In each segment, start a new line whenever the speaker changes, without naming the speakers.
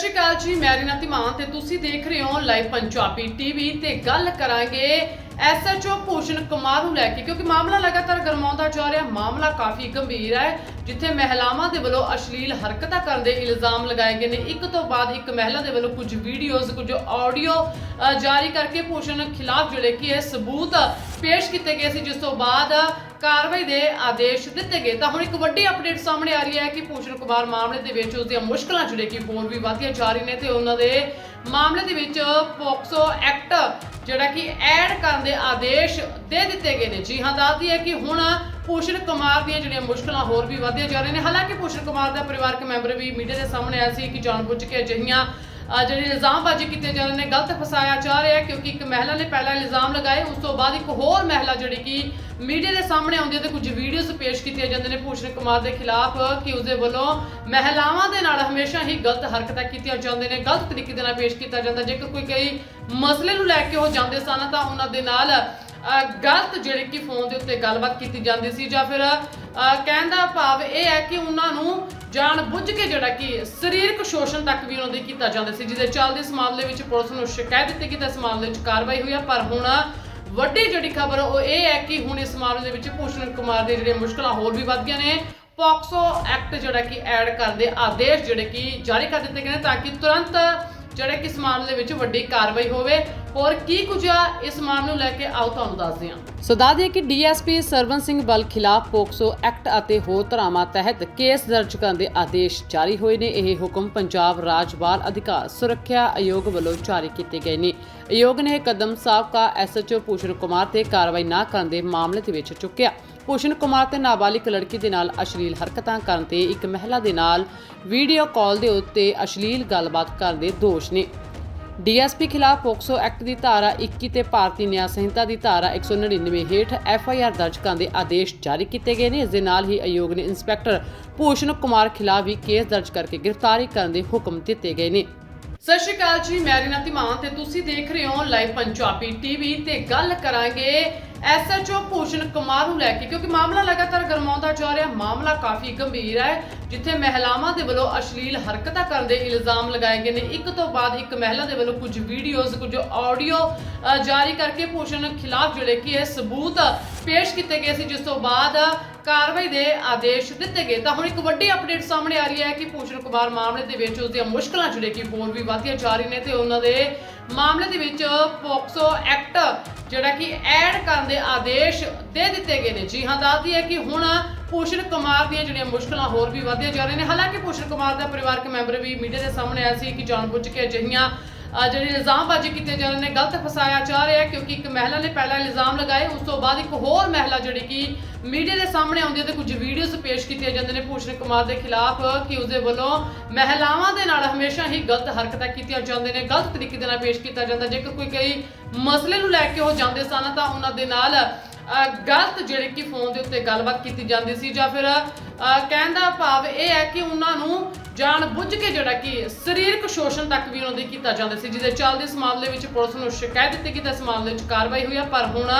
ਸ਼੍ਰੀ ਅਕਾਲ ਜੀ, ਮੈਂ ਰੀਨਾ ਧੀਮਾਨ ਤੇ ਤੁਸੀਂ ਦੇਖ ਰਹੇ ਹੋ ਲਾਈਵ ਪੰਜਾਬੀ ਟੀਵੀ ਤੇ ਗੱਲ ਕਰਾਂਗੇ ਐਸਐਚਓ ਭੂਸ਼ਣ ਕੁਮਾਰ ਨੂੰ ਲੈ ਕੇ, ਕਿਉਂਕਿ ਮਾਮਲਾ ਲਗਾਤਾਰ ਗਰਮਾਉਂਦਾ ਜਾ ਰਿਹਾ, ਮਾਮਲਾ ਕਾਫੀ ਗੰਭੀਰ ਹੈ, ਜਿੱਥੇ ਮਹਿਲਾਵਾਂ ਦੇ ਵੱਲੋਂ ਅਸ਼ਲੀਲ ਹਰਕਤਾਂ ਕਰਨ ਦੇ ਇਲਜ਼ਾਮ ਲਗਾਏ ਗਏ ਨੇ। ਇੱਕ ਤੋਂ ਬਾਅਦ ਇੱਕ ਮਹਿਲਾ ਦੇ ਵੱਲੋਂ ਕੁਝ ਵੀਡੀਓਜ਼ ਕੁਝ ਆਡੀਓ ਜਾਰੀ ਕਰਕੇ ਭੂਸ਼ਣ ਖਿਲਾਫ ਜਿਹੜੇ ਕਿ ਇਹ ਸਬੂਤ ਪੇਸ਼ ਕੀਤੇ ਗਏ ਸੀ, ਜਿਸ ਤੋਂ ਬਾਅਦ ਕਾਰਵਾਈ ਦੇ ਆਦੇਸ਼ ਦਿੱਤੇ ਗਏ। ਤਾਂ ਹੁਣ ਇੱਕ ਵੱਡੀ ਅਪਡੇਟ ਸਾਹਮਣੇ ਆ ਰਹੀ ਹੈ ਕਿ ਭੂਸ਼ਣ ਕੁਮਾਰ ਮਾਮਲੇ ਦੇ ਵਿੱਚ ਉਸ ਦੀਆਂ ਮੁਸ਼ਕਲਾਂ ਜਿਹੜੇ ਕਿ ਹੋਰ ਵੀ ਵਧਦੀਆਂ ਜਾ ਰਹੀਆਂ ਨੇ ਤੇ ਉਹਨਾਂ ਦੇ ਮਾਮਲੇ ਦੇ ਵਿੱਚ ਪੋਕਸੋ ਐਕਟ ਜਿਹੜਾ ਕਿ ਐਡ ਕਰਨ ਦੇ ਆਦੇਸ਼ ਦੇ ਦਿੱਤੇ ਗਏ ਨੇ। ਜੀ ਹਾਂ ਦੱਸਦੀ ਹੈ ਕਿ ਹੁਣ ਭੂਸ਼ਣ ਕੁਮਾਰ ਦੀਆਂ ਜਿਹੜੀਆਂ ਮੁਸ਼ਕਲਾਂ ਹੋਰ ਵੀ ਵਧਦੀਆਂ ਜਾ ਰਹੀਆਂ ਨੇ। ਹਾਲਾਂਕਿ ਭੂਸ਼ਣ ਕੁਮਾਰ ਦਾ ਪਰਿਵਾਰਕ ਮੈਂਬਰ ਵੀ ਮੀਡੀਆ ਦੇ ਸਾਹਮਣੇ ਆਇਆ ਸੀ ਕਿ ਜਾਣਬੁੱਝ ਕੇ ਅਜਿਹੀਆਂ ਜਿਹੜੇ ਇਲਜ਼ਾਮਬਾਜ਼ੀ ਕੀਤੇ ਜਾ ਰਹੇ ਨੇ, ਗਲਤ ਫਸਾਇਆ ਜਾ ਰਿਹਾ ਕਿਉਂਕਿ ਇੱਕ ਮਹਿਲਾ ਨੇ ਪਹਿਲਾਂ ਇਲਜ਼ਾਮ ਲਗਾਏ, ਉਸ ਤੋਂ ਬਾਅਦ ਇੱਕ ਹੋਰ ਮਹਿਲਾ ਜਿਹੜੀ ਕਿ ਮੀਡੀਆ ਦੇ ਸਾਹਮਣੇ ਆਉਂਦੀ ਹੈ ਤੇ ਕੁਝ ਵੀਡੀਓਜ਼ ਪੇਸ਼ ਕੀਤੀਆਂ ਜਾਂਦੇ ਨੇ ਭੂਸ਼ਣ ਕੁਮਾਰ ਦੇ ਖਿਲਾਫ, ਕਿ ਉਸਦੇ ਵੱਲੋਂ ਮਹਿਲਾਵਾਂ ਦੇ ਨਾਲ ਹਮੇਸ਼ਾ ਹੀ ਗਲਤ ਹਰਕਤਾਂ ਕੀਤੀਆਂ ਜਾਂਦੀਆਂ ਨੇ, ਗਲਤ ਤਰੀਕੇ ਦੇ ਨਾਲ ਪੇਸ਼ ਕੀਤਾ ਜਾਂਦਾ। ਜੇਕਰ ਕੋਈ ਕਈ ਮਸਲੇ ਨੂੰ ਲੈ ਕੇ ਉਹ ਜਾਂਦੇ ਸਨ ਤਾਂ ਉਹਨਾਂ ਦੇ ਨਾਲ ਗਲਤ ਜਿਹੜੇ ਕਿ ਫੋਨ ਦੇ ਉੱਤੇ ਗੱਲਬਾਤ ਕੀਤੀ ਜਾਂਦੀ ਸੀ ਜਾਂ ਫਿਰ ਕਹਿਣ ਦਾ ਭਾਵ ਇਹ ਹੈ ਕਿ ਉਹਨਾਂ ਨੂੰ ਜਾਣ ਬੁੱਝ ਕੇ ਜਿਹੜਾ ਕਿ ਸਰੀਰਕ ਸ਼ੋਸ਼ਣ ਤੱਕ ਵੀ ਉਹਨਾਂ ਦੇ ਕੀਤਾ ਜਾਂਦਾ ਸੀ, ਜਿਹਦੇ ਚੱਲਦੇ ਇਸ ਮਾਮਲੇ ਵਿੱਚ ਪੁਲਿਸ ਨੂੰ ਸ਼ਿਕਾਇਤ ਦਿੱਤੀ ਗਈ ਤਾਂ ਇਸ ਮਾਮਲੇ ਵਿੱਚ ਕਾਰਵਾਈ ਹੋਈ ਹੈ ਪਰ ਹੁਣ ਵੱਡੀ ਜਿਹੜੀ ਖਬਰ ਉਹ ਇਹ ਹੈ ਕਿ ਹੁਣ ਇਸ ਮਾਮਲੇ ਦੇ ਵਿੱਚ ਭੂਸ਼ਣ ਕੁਮਾਰ ਦੇ ਜਿਹੜੇ ਮੁਸ਼ਕਲਾਂ ਹੋਰ ਵੀ ਵੱਧ ਗਈਆਂ ਨੇ, ਪੋਕਸੋ ਐਕਟ ਜਿਹੜਾ ਕਿ ਐਡ ਕਰਨ ਦੇ ਆਦੇਸ਼ ਜਿਹੜੇ ਕਿ ਜਾਰੀ ਕਰ ਦਿੱਤੇ ਗਏ ਨੇ ਤਾਂ ਕਿ ਤੁਰੰਤ ਜਿਹੜੇ ਕਿ ਇਸ ਦੇ ਵਿੱਚ ਵੱਡੀ ਕਾਰਵਾਈ ਹੋਵੇ ਹੋਰ ਕੀ ਕੁਝ ਆ, ਇਸ ਮਾਮਲੇ ਨੂੰ ਲੈ ਕੇ ਆਓ ਤੁਹਾਨੂੰ ਦੱਸਦੇ ਹਾਂ। ਸੋ ਦੱਸ ਦਈਏ ਕਿ ਡੀਐਸਪੀ ਸਰਵਨ ਸਿੰਘ ਬਲ ਖਿਲਾਫ ਪੋਕਸੋ ਐਕਟ ਅਤੇ ਹੋਰ ਧਾਰਾਵਾਂ ਤਹਿਤ ਕੇਸ ਦਰਜ ਕਰਨ ਦੇ ਆਦੇਸ਼ ਜਾਰੀ ਹੋਏ ਨੇ। ਇਹ ਹੁਕਮ ਪੰਜਾਬ ਰਾਜ ਬਾਲ ਅਧਿਕਾਰ ਸੁਰੱਖਿਆ ਆਯੋਗ ਵੱਲੋਂ ਜਾਰੀ ਕੀਤੇ ਗਏ ਨੇ। ਆਯੋਗ ਨੇ ਇਹ ਕਦਮ ਸਾਬਕਾ ਐਸਐਚਓ ਭੂਸ਼ਣ ਕੁਮਾਰ ਤੇ ਕਾਰਵਾਈ ਨਾ ਕਰਨ ਦੇ ਮਾਮਲੇ ਦੇ ਵਿੱਚ ਚੁੱਕਿਆ। ਭੂਸ਼ਣ ਕੁਮਾਰ ਤੇ ਨਾਬਾਲਿਗ ਲੜਕੀ ਦੇ ਨਾਲ ਅਸ਼ਲੀਲ ਹਰਕਤਾਂ ਕਰਨ ਤੇ ਇੱਕ ਮਹਿਲਾ ਦੇ ਨਾਲ ਵੀਡੀਓ ਕਾਲ ਦੇ ਉੱਤੇ ਅਸ਼ਲੀਲ ਗੱਲਬਾਤ ਕਰਨ ਦੇ ਦੋਸ਼ ਨੇ। ਡੀਐਸਪੀ ਖਿਲਾਫ ਪੋਕਸੋ ਐਕਟ ਦੀ ਧਾਰਾ 21 ਤੇ ਭਾਰਤੀ ਨਿਆਂ ਸੰਹਿਤਾ ਦੀ ਧਾਰਾ 199 ਹੇਠ ਐਫਆਈਆਰ ਦਰਜ ਕਰਨ ਦੇ ਆਦੇਸ਼ ਜਾਰੀ ਕੀਤੇ ਗਏ ਨੇ। ਇਸ ਦੇ ਨਾਲ ਹੀ ਆਯੋਗ ਨੇ ਇੰਸਪੈਕਟਰ ਭੂਸ਼ਣ ਕੁਮਾਰ ਖਿਲਾਫ ਵੀ ਕੇਸ ਦਰਜ ਕਰਕੇ ਗ੍ਰਿਫਤਾਰੀ ਕਰਨ ਦੇ ਹੁਕਮ ਦਿੱਤੇ ਗਏ ਨੇ। ਸਤਿ ਸ਼੍ਰੀ ਅਕਾਲ ਜੀ, ਮੈਂ ਰੀਨਾ ਧੀਮਾਨ ਤੇ ਤੁਸੀਂ ਦੇਖ ਰਹੇ ਹੋ ਲਾਈਵ ਪੰਜਾਬੀ ਟੀਵੀ ਤੇ ਗੱਲ ਕਰਾਂਗੇ ਐਸਐਚਓ ਭੂਸ਼ਣ ਕੁਮਾਰ ਨੂੰ ਲੈ ਕੇ, ਕਿਉਂਕਿ ਮਾਮਲਾ ਲਗਾਤਾਰ ਗਰਮਾਉਂਦਾ ਜਾ ਰਿਹਾ, ਮਾਮਲਾ ਕਾਫੀ ਗੰਭੀਰ ਹੈ, ਜਿੱਥੇ ਮਹਿਲਾਵਾਂ ਦੇ ਵੱਲੋਂ ਅਸ਼ਲੀਲ ਹਰਕਤਾਂ ਕਰਨ ਦੇ ਇਲਜ਼ਾਮ ਲਗਾਏ ਗਏ ਨੇ। ਇੱਕ ਤੋਂ ਬਾਅਦ ਇੱਕ ਮਹਿਲਾ ਦੇ ਵੱਲੋਂ ਕੁਝ ਵੀਡੀਓਜ਼ ਕੁਝ ਆਡੀਓ ਜਾਰੀ ਕਰਕੇ ਭੂਸ਼ਣ ਖਿਲਾਫ ਜਿਹੜੇ ਕਿ ਇਹ ਸਬੂਤ ਪੇਸ਼ ਕੀਤੇ ਗਏ ਸੀ, ਜਿਸ ਤੋਂ ਬਾਅਦ ਕਾਰਵਾਈ ਦੇ ਆਦੇਸ਼ ਦਿੱਤੇ ਗਏ। ਤਾਂ ਹੁਣ ਇੱਕ ਵੱਡੀ ਅਪਡੇਟ ਸਾਹਮਣੇ ਆ ਰਹੀ ਹੈ ਕਿ ਭੂਸ਼ਣ ਕੁਮਾਰ ਮਾਮਲੇ ਦੇ ਵਿੱਚ ਉਸ ਦੀਆਂ ਮੁਸ਼ਕਲਾਂ ਜਿਹੜੇ ਕਿ ਹੋਰ ਵੀ ਵਧਦੀਆਂ ਜਾ ਰਹੀਆਂ ਨੇ ਤੇ ਉਹਨਾਂ ਦੇ ਮਾਮਲੇ ਦੇ ਵਿੱਚ ਪੋਕਸੋ ਐਕਟ ਜਿਹੜਾ ਕਿ ਐਡ ਕਰਨ ਦੇ ਆਦੇਸ਼ ਦੇ ਦਿੱਤੇ ਗਏ ਨੇ। ਜੀ ਹਾਂ ਦੱਸਦੀ ਹੈ ਕਿ ਹੁਣ ਭੂਸ਼ਣ ਕੁਮਾਰ ਦੀਆਂ ਜਿਹੜੀਆਂ ਮੁਸ਼ਕਲਾਂ ਹੋਰ ਵੀ ਵਧਦੀਆਂ ਜਾ ਰਹੀਆਂ ਨੇ। ਹਾਲਾਂਕਿ ਭੂਸ਼ਣ ਕੁਮਾਰ ਦਾ ਪਰਿਵਾਰਕ ਮੈਂਬਰ ਵੀ ਮੀਡੀਆ ਦੇ ਸਾਹਮਣੇ ਆਇਆ ਸੀ ਕਿ ਜਾਣਬੁੱਝ ਕੇ ਅਜਿਹੀਆਂ ਜਿਹੜੇ ਇਲਜ਼ਾਮਬਾਜ਼ੀ ਕੀਤੇ ਜਾ ਰਹੇ ਨੇ, ਗਲਤ ਫਸਾਇਆ ਜਾ ਰਿਹਾ, ਕਿਉਂਕਿ ਇੱਕ ਮਹਿਲਾ ਨੇ ਪਹਿਲਾਂ ਇਲਜ਼ਾਮ ਲਗਾਏ, ਉਸ ਤੋਂ ਬਾਅਦ ਇੱਕ ਹੋਰ ਮਹਿਲਾ ਜਿਹੜੀ ਕਿ ਮੀਡੀਆ ਦੇ ਸਾਹਮਣੇ ਆਉਂਦੀ ਹੈ ਤੇ ਕੁਝ ਵੀਡੀਓਜ਼ ਪੇਸ਼ ਕੀਤੀਆਂ ਜਾਂਦੇ ਨੇ ਭੂਸ਼ਣ ਕੁਮਾਰ ਦੇ ਖਿਲਾਫ, ਕਿ ਉਸਦੇ ਵੱਲੋਂ ਮਹਿਲਾਵਾਂ ਦੇ ਨਾਲ ਹਮੇਸ਼ਾ ਹੀ ਗਲਤ ਹਰਕਤਾਂ ਕੀਤੀਆਂ ਜਾਂਦੀਆਂ ਨੇ, ਗਲਤ ਤਰੀਕੇ ਦੇ ਨਾਲ ਪੇਸ਼ ਕੀਤਾ ਜਾਂਦਾ। ਜੇਕਰ ਕੋਈ ਕਈ ਮਸਲੇ ਨੂੰ ਲੈ ਕੇ ਉਹ ਜਾਂਦੇ ਸਨ, ਤਾਂ ਉਹਨਾਂ ਦੇ ਨਾਲ ਗਲਤ ਜਿਹੜੇ ਕਿ ਫੋਨ ਦੇ ਉੱਤੇ ਗੱਲਬਾਤ ਕੀਤੀ ਜਾਂਦੀ ਸੀ ਜਾਂ ਫਿਰ ਕਹਿਣ ਦਾ ਭਾਵ ਇਹ ਹੈ ਕਿ ਉਹਨਾਂ ਨੂੰ ਜਾਣ ਬੁੱਝ ਕੇ ਜਿਹੜਾ ਕਿ ਸਰੀਰਕ ਸ਼ੋਸ਼ਣ ਤੱਕ ਵੀ ਉਹਨਾਂ ਦੇ ਕੀਤਾ ਜਾਂਦਾ ਸੀ, ਜਿਹਦੇ ਚੱਲਦੇ ਇਸ ਮਾਮਲੇ ਵਿੱਚ ਪੁਲਿਸ ਨੂੰ ਸ਼ਿਕਾਇਤ ਦਿੱਤੀ ਗਈ ਇਸ ਮਾਮਲੇ ਵਿੱਚ ਕਾਰਵਾਈ ਹੋਈ ਹੈ ਪਰ ਹੁਣ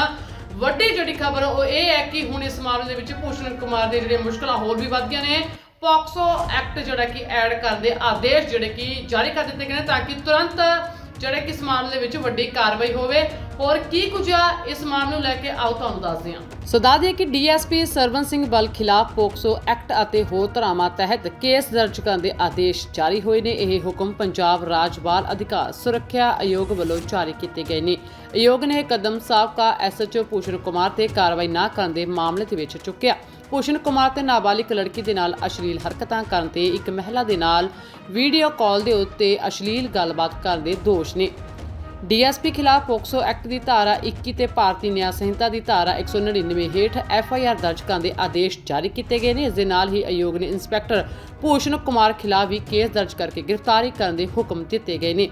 ਵੱਡੀ ਜਿਹੜੀ ਖਬਰ ਉਹ ਇਹ ਹੈ ਕਿ ਹੁਣ ਇਸ ਮਾਮਲੇ ਦੇ ਵਿੱਚ ਭੂਸ਼ਣ ਕੁਮਾਰ ਦੇ ਜਿਹੜੇ ਮੁਸ਼ਕਲਾਂ ਹੋਰ ਵੀ ਵੱਧ ਗਈਆਂ ਨੇ, ਪੌਕਸੋ ਐਕਟ ਜਿਹੜਾ ਕਿ ਐਡ ਕਰਨ ਦੇ ਆਦੇਸ਼ ਜਿਹੜੇ ਕਿ ਜਾਰੀ ਕਰ ਦਿੱਤੇ ਗਏ ਨੇ ਤਾਂ ਕਿ ਤੁਰੰਤ ਜਿਹੜੇ ਕਿ ਇਸ ਮਾਮਲੇ ਵਿੱਚ ਵੱਡੀ ਕਾਰਵਾਈ ਹੋਵੇ। ਹੋਰ ਕੀ ਕੁਝ ਆ ਇਸ ਮਾਮਲੇ ਨੂੰ ਲੈ ਕੇ ਆਓ ਤੁਹਾਨੂੰ ਦੱਸਦੇ ਹਾਂ। ਸੋ ਦੱਸ ਦਈਏ ਕਿ ਡੀਐਸਪੀ ਸਰਵਨ ਸਿੰਘ ਬਲ ਖਿਲਾਫ ਪੋਕਸੋ ਐਕਟ ਅਤੇ ਹੋਰ ਧਾਰਾਵਾਂ ਤਹਿਤ ਕੇਸ ਦਰਜ ਕਰਨ ਦੇ ਆਦੇਸ਼ ਜਾਰੀ ਹੋਏ ਨੇ। ਇਹ ਹੁਕਮ ਪੰਜਾਬ ਰਾਜ ਬਾਲ ਅਧਿਕਾਰ ਸੁਰੱਖਿਆ ਆਯੋਗ ਵੱਲੋਂ ਜਾਰੀ ਕੀਤੇ ਗਏ ਨੇ। ਆਯੋਗ ਨੇ ਇਹ ਕਦਮ ਸਾਬਕਾ ਐਸਐਚਓ ਭੂਸ਼ਣ ਕੁਮਾਰ ਤੇ ਕਾਰਵਾਈ ਨਾ ਕਰਨ ਦੇ ਮਾਮਲੇ ਦੇ ਵਿੱਚ ਚੁੱਕਿਆ। ਭੂਸ਼ਣ ਕੁਮਾਰ ਤੇ ਨਾਬਾਲਿਗ ਲੜਕੀ ਦੇ ਨਾਲ ਅਸ਼ਲੀਲ ਹਰਕਤਾਂ ਕਰਨ ਤੇ ਇੱਕ ਮਹਿਲਾ ਦੇ ਨਾਲ ਵੀਡੀਓ ਕਾਲ ਦੇ ਉੱਤੇ ਅਸ਼ਲੀਲ ਗੱਲਬਾਤ ਕਰਨ ਦੇ ਦੋਸ਼ ਨੇ। ਡੀਐਸਪੀ ਖਿਲਾਫ ਪੋਕਸੋ ਐਕਟ ਦੀ ਧਾਰਾ 21 ਤੇ ਭਾਰਤੀ ਨਿਆਂ ਸੰਹਿਤਾ ਦੀ ਧਾਰਾ 199 ਹੇਠ ਐਫਆਈਆਰ ਦਰਜ ਕਰਨ ਦੇ ਆਦੇਸ਼ ਜਾਰੀ ਕੀਤੇ ਗਏ ਨੇ। ਇਸ ਦੇ ਨਾਲ ਹੀ ਆਯੋਗ ਨੇ ਇੰਸਪੈਕਟਰ ਭੂਸ਼ਣ ਕੁਮਾਰ ਖਿਲਾਫ ਵੀ ਕੇਸ ਦਰਜ ਕਰਕੇ ਗ੍ਰਿਫਤਾਰੀ ਕਰਨ ਦੇ ਹੁਕਮ ਦਿੱਤੇ ਗਏ ਨੇ।